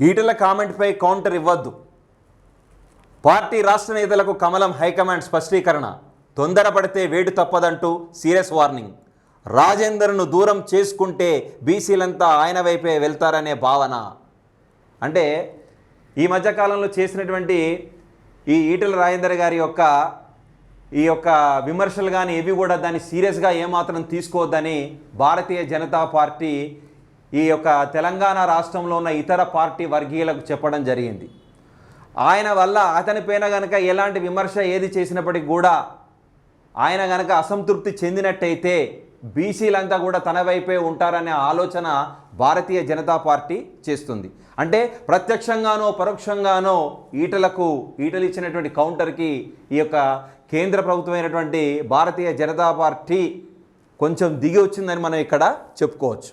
ఈటల కామెంట్పై కౌంటర్ ఇవ్వద్దు. పార్టీ రాష్ట్ర నేతలకు కమలం హైకమాండ్ స్పష్టీకరణ. తొందరపడితే వేటు తప్పదంటూ సీరియస్ వార్నింగ్. రాజేందర్ను దూరం చేసుకుంటే బీసీలంతా ఆయన వైపే వెళ్తారనే భావన. అంటే ఈ మధ్యకాలంలో చేసినటువంటి ఈ ఈటల రాజేందర్ గారి యొక్క ఈ యొక్క విమర్శలు కానీ ఇవి కూడా దాన్ని సీరియస్గా ఏమాత్రం తీసుకోవద్దని భారతీయ జనతా పార్టీ ఈ యొక్క తెలంగాణ రాష్ట్రంలో ఉన్న ఇతర పార్టీ వర్గీయులకు చెప్పడం జరిగింది. ఆయన వల్ల అతని పైన కనుక ఎలాంటి విమర్శ ఏది చేసినప్పటికీ కూడా ఆయన కనుక అసంతృప్తి చెందినట్టయితే బీసీలంతా కూడా తన వైపే ఉంటారనే ఆలోచన భారతీయ జనతా పార్టీ చేస్తుంది. అంటే ప్రత్యక్షంగానో పరోక్షంగానో ఈటలకు ఈటలు ఇచ్చినటువంటి కౌంటర్కి ఈ యొక్క కేంద్ర ప్రభుత్వమైనటువంటి భారతీయ జనతా పార్టీ కొంచెం దిగి వచ్చిందని మనం ఇక్కడ చెప్పుకోవచ్చు.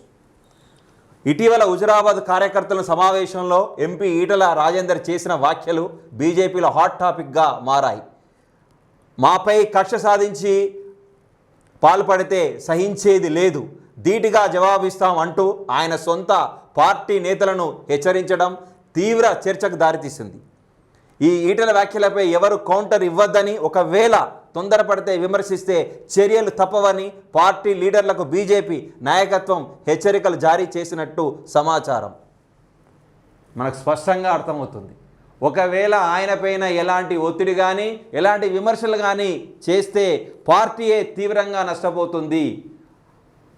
ఇటీవల హుజురాబాద్ కార్యకర్తల సమావేశంలో ఎంపీ ఈటల రాజేందర్ చేసిన వ్యాఖ్యలు బీజేపీలో హాట్ టాపిక్గా మారాయి. మాపై కక్ష సాధించి పాల్పడితే సహించేది లేదు. ధీటుగా జవాబిస్తాం అంటూ ఆయన సొంత పార్టీ నేతలను హెచ్చరించడం తీవ్ర చర్చకు దారితీసింది. ఈ ఈటల వ్యాఖ్యలపై ఎవరు కౌంటర్ ఇవ్వద్దని ఒకవేళ తొందరపడితే విమర్శిస్తే చర్యలు తప్పవని పార్టీ లీడర్లకు బీజేపీ నాయకత్వం హెచ్చరికలు జారీ చేసినట్టు సమాచారం. మనకు స్పష్టంగా అర్థమవుతుంది. ఒకవేళ ఆయన పైన ఎలాంటి ఒత్తిడి కానీ ఎలాంటి విమర్శలు కానీ చేస్తే పార్టీయే తీవ్రంగా నష్టపోతుంది.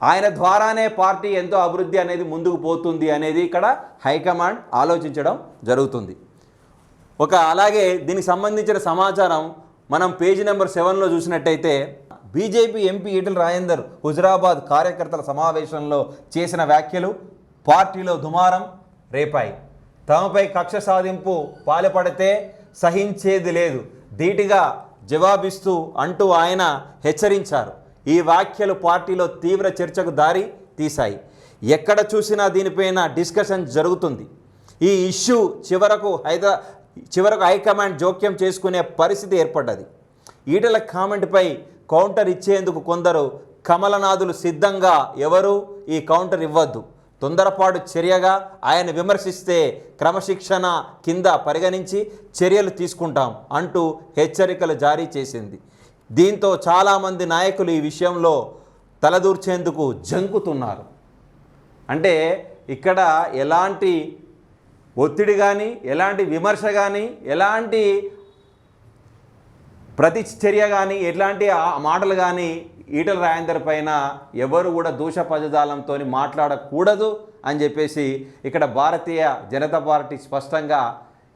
ఆయన ద్వారానే పార్టీ ఎంతో అభివృద్ధి అనేది ముందుకు పోతుంది అనేది ఇక్కడ హైకమాండ్ ఆలోచించడం జరుగుతుంది. ఒక అలాగే దీనికి సంబంధించిన సమాచారం మనం పేజీ నెంబర్ సెవెన్లో చూసినట్టయితే బీజేపీ ఎంపీ ఈటల రాజేందర్ హుజరాబాద్ కార్యకర్తల సమావేశంలో చేసిన వ్యాఖ్యలు పార్టీలో దుమారం రేపాయి. తమపై కక్ష సాధింపు పాల్పడితే సహించేది లేదు. ధీటుగా జవాబిస్తూ అంటూ ఆయన హెచ్చరించారు. ఈ వ్యాఖ్యలు పార్టీలో తీవ్ర చర్చకు దారి తీశాయి. ఎక్కడ చూసినా దీనిపైన డిస్కషన్ జరుగుతుంది. ఈ ఇష్యూ చివరకు హైదరా చివరకు హైకమాండ్ జోక్యం చేసుకునే పరిస్థితి ఏర్పడ్డది. ఈటల కామెంట్పై కౌంటర్ ఇచ్చేందుకు కొందరు కమలనాథులు సిద్ధంగా ఎవరు? ఈ కౌంటర్ ఇవ్వద్దు. తొందరపాటు చర్యగా ఆయన విమర్శిస్తే క్రమశిక్షణ కింద పరిగణించి చర్యలు తీసుకుంటాం అంటూ హెచ్చరికలు జారీ చేసింది. దీంతో చాలామంది నాయకులు ఈ విషయంలో తలదూర్చేందుకు జంకుతున్నారు. అంటే ఇక్కడ ఎలాంటి ఒత్తిడి కానీ ఎలాంటి విమర్శ కానీ ఎలాంటి ప్రతిచర్య కానీ ఎట్లాంటి మాటలు కానీ ఈటల రాయందర్ పైన ఎవరు కూడా దూష పదజాలంతో మాట్లాడకూడదు అని చెప్పేసి ఇక్కడ భారతీయ జనతా పార్టీ స్పష్టంగా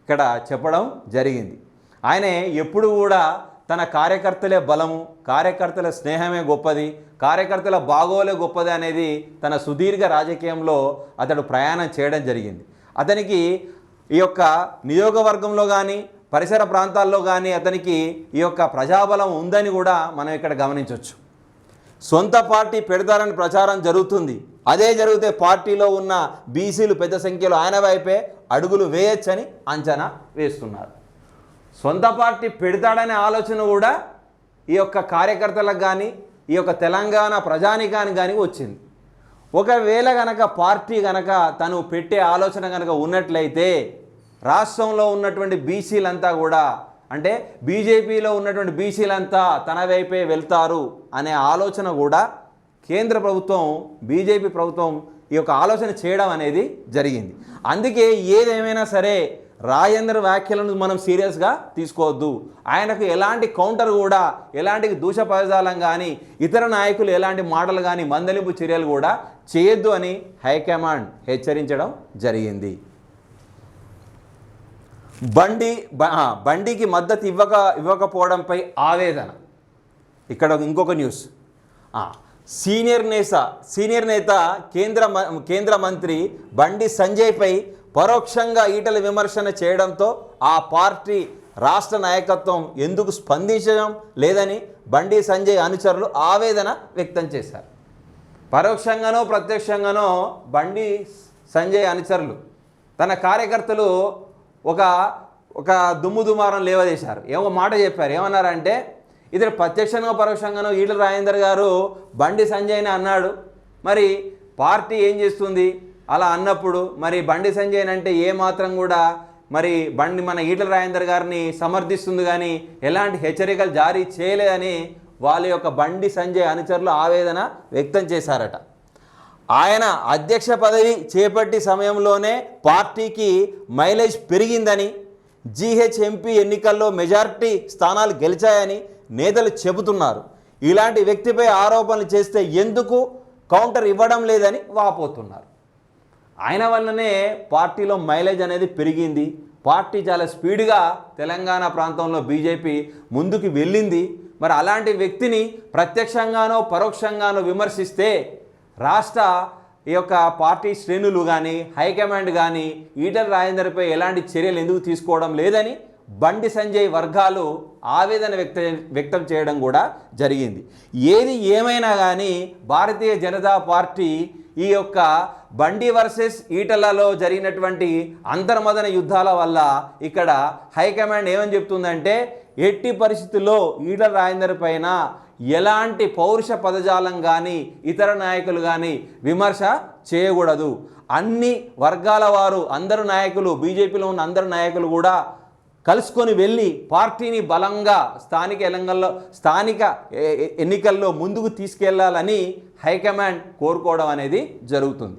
ఇక్కడ చెప్పడం జరిగింది. ఆయనే ఎప్పుడు కూడా తన కార్యకర్తలే బలము కార్యకర్తల స్నేహమే గొప్పది కార్యకర్తల బాగోలే గొప్పది అనేది తన సుదీర్ఘ రాజకీయంలో అతడు ప్రయాణం చేయడం జరిగింది. అతనికి ఈ యొక్క నియోగవర్గంలో కానీ పరిసర ప్రాంతాల్లో కానీ అతనికి ఈ యొక్క ప్రజాబలం ఉందని కూడా మనం ఇక్కడ గమనించవచ్చు సొంత పార్టీ పెడతారని ప్రచారం జరుగుతుంది. అదే జరిగితే పార్టీలో ఉన్న బీసీలు పెద్ద సంఖ్యలో ఆయన వైపే అడుగులు వేయొచ్చని అంచనా వేస్తున్నారు. సొంత పార్టీ పెడతాడనే ఆలోచన కూడా ఈ యొక్క కార్యకర్తలకు కానీ ఈ యొక్క తెలంగాణ ప్రజానికానికి కానీ వచ్చింది. ఒకవేళ గనక పార్టీ గనక తను పెట్టే ఆలోచన గనక ఉన్నట్లయితే రాష్ట్రంలో ఉన్నటువంటి బీసీలంతా కూడా అంటే బీజేపీలో ఉన్నటువంటి బీసీలంతా తన వైపే వెళ్తారు అనే ఆలోచన కూడా కేంద్ర ప్రభుత్వం బీజేపీ ప్రభుత్వం ఈ యొక్క ఆలోచన చేయడం అనేది జరిగింది. అందుకే ఏదేమైనా సరే రాజేంద్ర వ్యాఖ్యలను మనం సీరియస్గా తీసుకోవద్దు. ఆయనకు ఎలాంటి కౌంటర్ కూడా ఎలాంటి దూష పదజాలం కానీ ఇతర నాయకులు ఎలాంటి మాటలు కానీ మందలింపు చర్యలు కూడా చేయొద్దు అని హైకమాండ్ హెచ్చరించడం జరిగింది. బండి బండికి మద్దతు ఇవ్వక ఇవ్వకపోవడంపై ఆవేదన. ఇక్కడ ఇంకొక న్యూస్. సీనియర్ నేత సీనియర్ నేత కేంద్ర మ- కేంద్ర మంత్రి బండి సంజయ్పై పరోక్షంగా ఈటల విమర్శన చేయడంతో ఆ పార్టీ రాష్ట్ర నాయకత్వం ఎందుకు స్పందించడం లేదని బండి సంజయ్ అనుచరులు ఆవేదన వ్యక్తం చేశారు. పరోక్షంగానో ప్రత్యక్షంగానో బండి సంజయ్ అనుచరులు. తన కార్యకర్తలు ఒక ఒక దుమ్ము దుమారం లేవదేశారు. ఏమో మాట చెప్పారు. ఏమన్నారంటే ఇతడు ప్రత్యక్షంగా పరోక్షంగానో ఈటల రాజేందర్ గారు బండి సంజయ్ని అన్నాడు. మరి పార్టీ ఏం చేస్తుంది? అలా అన్నప్పుడు మరి బండి సంజయ్ అంటే ఏ మాత్రం కూడా మరి బండి మన ఈటల రాజేందర్ గారిని సమర్థిస్తుంది కానీ ఎలాంటి హెచ్చరికలు జారీ చేయలేదని వాళ్ళ యొక్క బండి సంజయ్ అనుచరులు ఆవేదన వ్యక్తం చేశారట. ఆయన అధ్యక్ష పదవి చేపట్టి సమయంలోనే పార్టీకి మైలేజ్ పెరిగిందని జీహెచ్ ఎంపీ ఎన్నికల్లో మెజారిటీ స్థానాలు గెలిచాయని నేతలు చెబుతున్నారు. ఇలాంటి వ్యక్తిపై ఆరోపణలు చేస్తే ఎందుకు కౌంటర్ ఇవ్వడం లేదని వాపోతున్నారు. ఆయన వల్లనే పార్టీలో మైలేజ్ అనేది పెరిగింది. పార్టీ చాలా స్పీడ్గా తెలంగాణ ప్రాంతంలో బీజేపీ ముందుకు వెళ్ళింది. మరి అలాంటి వ్యక్తిని ప్రత్యక్షంగానో పరోక్షంగానో విమర్శిస్తే రాష్ట్ర ఈ యొక్క పార్టీ శ్రేణులు కానీ హైకమాండ్ కానీ ఈటల రాజేందర్పై ఎలాంటి చర్యలు ఎందుకు తీసుకోవడం లేదని బండి సంజయ్ వర్గాలు ఆవేదన వ్యక్త వ్యక్తం చేయడం కూడా జరిగింది. ఏది ఏమైనా కానీ భారతీయ జనతా పార్టీ ఈ యొక్క బండి వర్సెస్ ఈటలలో జరిగినటువంటి అంతర్మదన యుద్ధాల వల్ల ఇక్కడ హైకమాండ్ ఏమని చెప్తుందంటే ఎట్టి పరిస్థితుల్లో ఈటల రాజేందర్ పైన ఎలాంటి పౌరుష పదజాలం కానీ ఇతర నాయకులు కానీ విమర్శ చేయకూడదు. అన్ని వర్గాల వారు అందరు నాయకులు బీజేపీలో ఉన్న అందరు నాయకులు కూడా కలుసుకొని వెళ్ళి పార్టీని బలంగా స్థానిక ఎలంగల్లో స్థానిక ఎన్నికల్లో ముందుకు తీసుకెళ్ళాలని హైకమాండ్ కోరుకోవడం అనేది జరుగుతుంది.